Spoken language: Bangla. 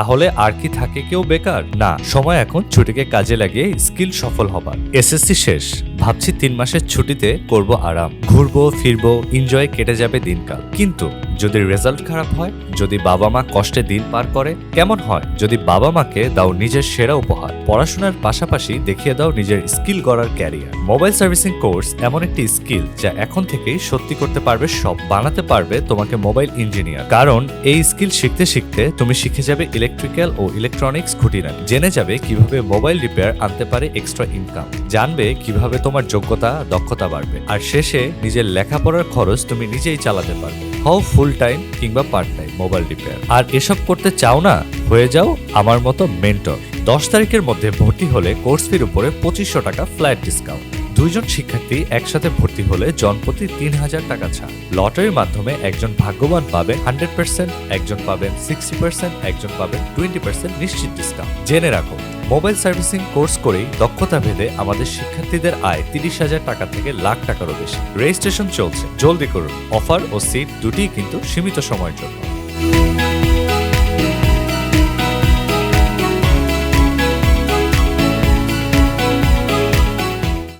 তাহলে আর কি থাকে কেউ বেকার? না, সময় এখন ছুটিকে কাজে লাগিয়ে স্কিল সফল হবার। এসএসসি শেষ। ভাবছি তিন মাসের ছুটিতে করব আরাম। ঘুরবো, ফিরবো এনজয় কেটে যাবে দিনকাল। কিন্তু যদি রেজাল্ট খারাপ হয়, যদি বাবা মা কষ্টে দিন পার করে, কেমন হয়? যদি বাবা মাকে দাও নিজের সেরা উপহার, পড়াশোনার পাশাপাশি দেখিয়ে দাও নিজের স্কিল গড়ার ক্যারিয়ার মোবাইল সার্ভিসিং কোর্স এমন একটি স্কিল যা এখন থেকেই সত্যি করতে পারবে সব, বানাতে পারবে তোমাকে মোবাইল ইঞ্জিনিয়ার কারণ এই স্কিল শিখতে শিখতে তুমি শিখে যাবে ইলেকট্রিক্যাল ও ইলেকট্রনিক্স খুঁটিনাটি। জেনে যাবে কীভাবে মোবাইল রিপেয়ার আনতে পারে এক্সট্রা ইনকাম জানবে কীভাবে তোমার যোগ্যতা, দক্ষতা বাড়বে। আর শেষে নিজের লেখাপড়ার খরচ তুমি নিজেই চালাতে পারবে। হও ফুল টাইম কিংবা পার্ট টাইম মোবাইল রিপেয়ার আর এসব করতে চাও না, হয়ে যাও আমার মতো মেন্টর দশ তারিখের মধ্যে ভর্তি হলে কোর্স ফির উপরে পঁচিশশো টাকা ফ্ল্যাট ডিসকাউন্ট দুইজন শিক্ষার্থী একসাথে ভর্তি হলে জনপ্রতি তিন হাজার টাকা ছাড়। লটারির মাধ্যমে একজন ভাগ্যবান পাবেন হান্ড্রেড একজন পাবেন সিক্সটি একজন পাবেন টোয়েন্টি নিশ্চিত ডিসকাউন্ট জেনে রাখো মোবাইল সার্ভিসিং কোর্স করেই দক্ষতা ভেদে আমাদের শিক্ষার্থীদের আয় তিরিশ হাজার টাকা থেকে লাখ টাকারও বেশি। রেজিস্ট্রেশন চলছে। জলদি করুন। অফার ও সিট দুটি কিন্তু সীমিত সময়ের জন্য।